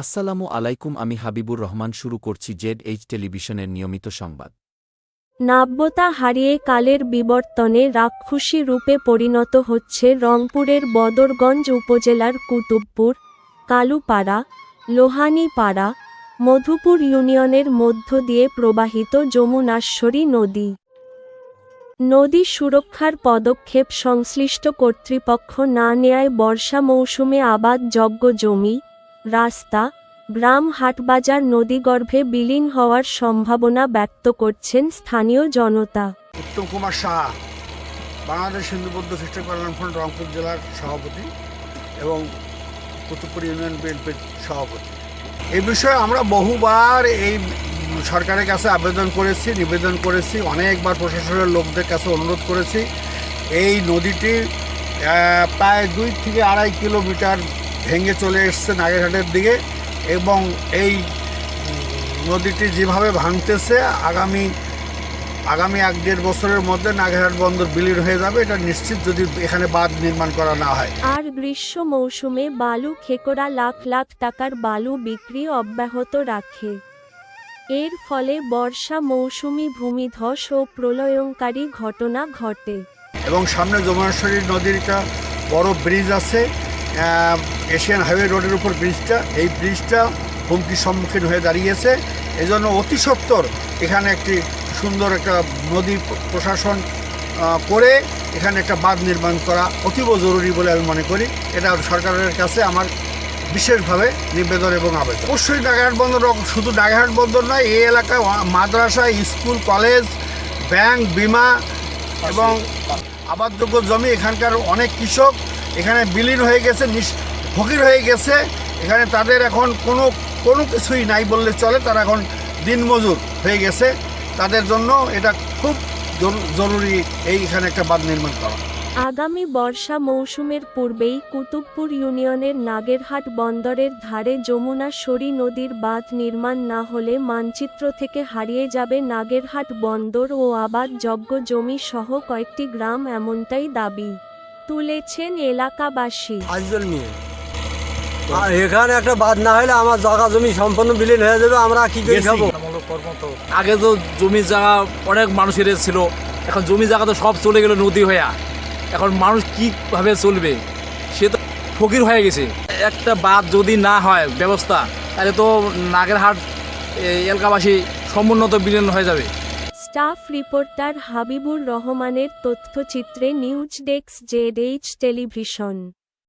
আসসালামু আলাইকুম, আমি হাবিবুর রহমান শুরু করছি জেড এইচ টেলিভিশনের নিয়মিত সংবাদ। নাব্যতা হারিয়ে কালের বিবর্তনে রাক্ষসী রূপে পরিণত হচ্ছে রংপুরের বদরগঞ্জ উপজেলার কুতুবপুর, কালুপাড়া, লোহানীপাড়া, মধুপুর ইউনিয়নের মধ্য দিয়ে প্রবাহিত যমুনাশ্বরী নদী। নদী সুরক্ষার পদক্ষেপ সংশ্লিষ্ট কর্তৃপক্ষ না নেয়ায় বর্ষা মৌসুমে আবাদযোগ্য জমি রাস্তা, গ্রাম হাটবাজার নদীগর্ভে বিলীন হওয়ার সম্ভাবনা ব্যক্ত করছেন স্থানীয় জনতা। উত্তম কুমার সাহা, বাংলাদেশ হিন্দু বৌদ্ধ খ্রিস্টান কল্যাণ ফ্রন্ট রংপুর জেলার সভাপতি এবং কুতুবপুর ইউনিয়ন বিএনপির সভাপতি। এই বিষয়ে আমরা বহুবার এই সরকারের কাছে আবেদন করেছি, নিবেদন করেছি, অনেকবার প্রশাসনের লোকদের কাছে অনুরোধ করেছি। এই নদীটি প্রায় দুই থেকে আড়াই কিলোমিটার ভেঙে চলে এসছে নাগেরহাটের দিকে এবং এই নদীটি যেভাবে ভাঙতেছে আগামী আগামী এক দেড় বছরের মধ্যে নাগেরহাট বন্দর বিলীন হয়ে যাবে এটা নিশ্চিত যদি এখানে বাঁধ নির্মাণ করা না হয়। আর গ্রীষ্ম মৌসুমে বালু খেকোড়া লাখ লাখ টাকার বালু বিক্রি অব্যাহত রাখে। এর ফলে বর্ষা মৌসুমি ভূমিধস ও প্রলয়ঙ্কারী ঘটনা ঘটে। এবং সামনে যমুনেশ্বরী নদীর একটা বড় ব্রিজ আছে এশিয়ান হাইওয়ে রোডের উপর ব্রিজটা এই ব্রিজটা হুমকির সম্মুখীন হয়ে দাঁড়িয়েছে। এজন্য অতি সত্বর এখানে একটি সুন্দর একটা নদী প্রশাসন করে এখানে একটা বাঁধ নির্মাণ করা অতীব জরুরি বলে আমি মনে করি। এটা সরকারের কাছে আমার বিশেষভাবে নিবেদন এবং আবেদন। অবশ্যই ডাগাহাট বন্দর শুধু ডাগাহাট বন্দর নয়, এই এলাকায় মাদ্রাসা, স্কুল, কলেজ, ব্যাংক, বিমা এবং আবাদযোগ্য জমি এখানকার অনেক কৃষক এখানে বিলীন হয়ে গেছে নিস- ফকির হয়ে গেছে। এখানে তাদের এখন কোনো কোনো কিছুই নাই বললে চলে, তারা এখন দিনমজুর হয়ে গেছে। তাদের জন্য এটা খুব জরু- জরুরি এই এখানে একটা বাঁধ নির্মাণ করা। আগামী বর্ষা মৌসুমের পূর্বেই কুতুবপুর ইউনিয়নের নাগেরহাট বন্দরের ধারে যমুনা সরী নদীর বাঁধ নির্মাণ না হলে মানচিত্র থেকে হারিয়ে যাবে নাগেরহাট বন্দর ও আবাদযোগ্য জমি সহ কয়েকটি গ্রাম, এমনটাই দাবি। তুলেছেন এলাকাবাসী। আটজন নিয়ে আর এখানে একটা বাদ না হলে আমার জায়গা জমি সম্পূর্ণ বিলীন হয়ে যাবে আমরা কি করে। খাব? আগে তো জমি জায়গা অনেক মানুষের ছিল এখন জমি জায়গা তো সব চলে গেল নদী হয়ে এখন মানুষ কীভাবে চলবে? সে তো ফকির হয়ে গেছে। একটা বাদ যদি না হয় ব্যবস্থা তাহলে তো নাগেরহাট এই এলাকাবাসী সমুন্নত বিলীন হয়ে যাবে। স্টাফ রিপোর্টার হাবিবুর রহমানের তথ্যচিত্রে news desk Z H television.